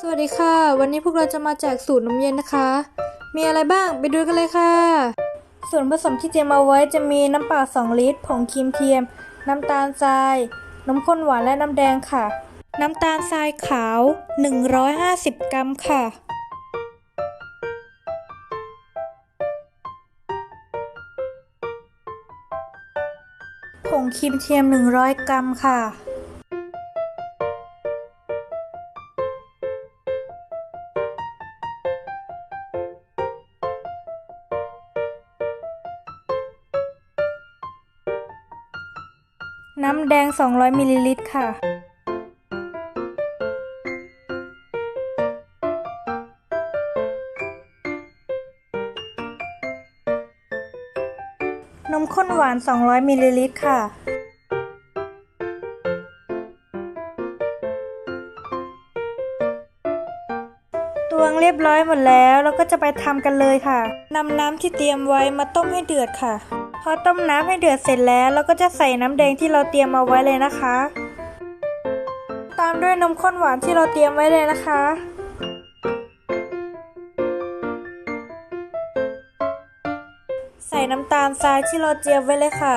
สวัสดีค่ะ วันนี้พวกเราจะมาแจกสูตรนมเย็นนะคะ มีอะไรบ้างไปดูกันเลยค่ะ ส่วนผสมที่เตรียมเอาไว้จะมีน้ำเปล่า2 ลิตร ผงครีมเทียม น้ำตาลทรายนมข้นหวานและน้ำแดงค่ะ น้ำตาลทรายขาว 150 กรัมค่ะ ผงครีมเทียม 100 กรัมค่ะ น้ำแดง 200มิลลิลิตรค่ะ นมข้นหวาน 200มิลลิลิตรค่ะ ตวงเรียบร้อยหมดแล้ว เราก็จะไปทำกันเลยค่ะนำน้ำที่เตรียมไว้มาต้มให้เดือดค่ะ พอต้มน้ำให้เดือดเสร็จแล้วเราก็จะใส่น้ำแดงที่เราเตรียมเอาไว้เลยนะคะ ตามด้วยนมข้นหวานที่เราเตรียมไว้เลยนะคะใส่น้ำตาลทรายที่เราเตรียมไว้เลยค่ะ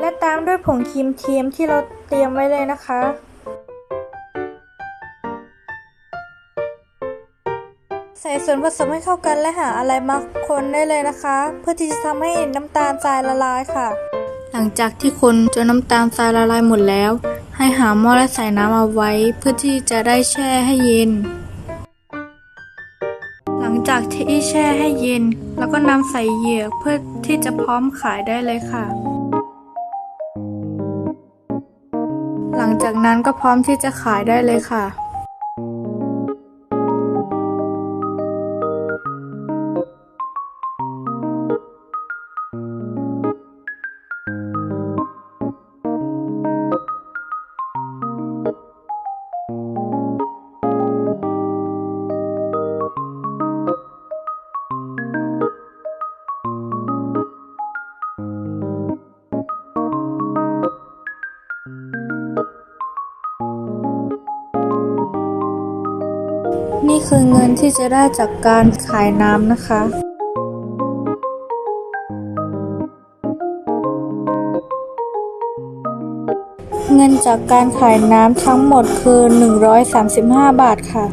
และตามด้วยผงครีมเทียมที่เราเตรียมไว้เลยนะคะ ใส่ส่วนผสมให้เข้ากันและหาอะไรมาคนได้เลยนะคะ เพื่อที่จะทำให้น้ำตาลทรายละลายค่ะ หลังจากที่คนจนน้ำตาลทรายละลายหมดแล้ว ให้หาหม้อและใส่น้ำเอาไว้ เพื่อที่จะได้แช่ให้เย็น หลังจากที่แช่ให้เย็น แล้วก็นำใส่เหยือกเพื่อที่จะพร้อมขายได้เลยค่ะ หลังจากนั้นก็พร้อมที่จะขายได้เลยค่ะ นี่คือเงินที่จะได้จากการขายน้ำนะคะ เงินจากการขายน้ำทั้งหมดคือ 135 บาทค่ะ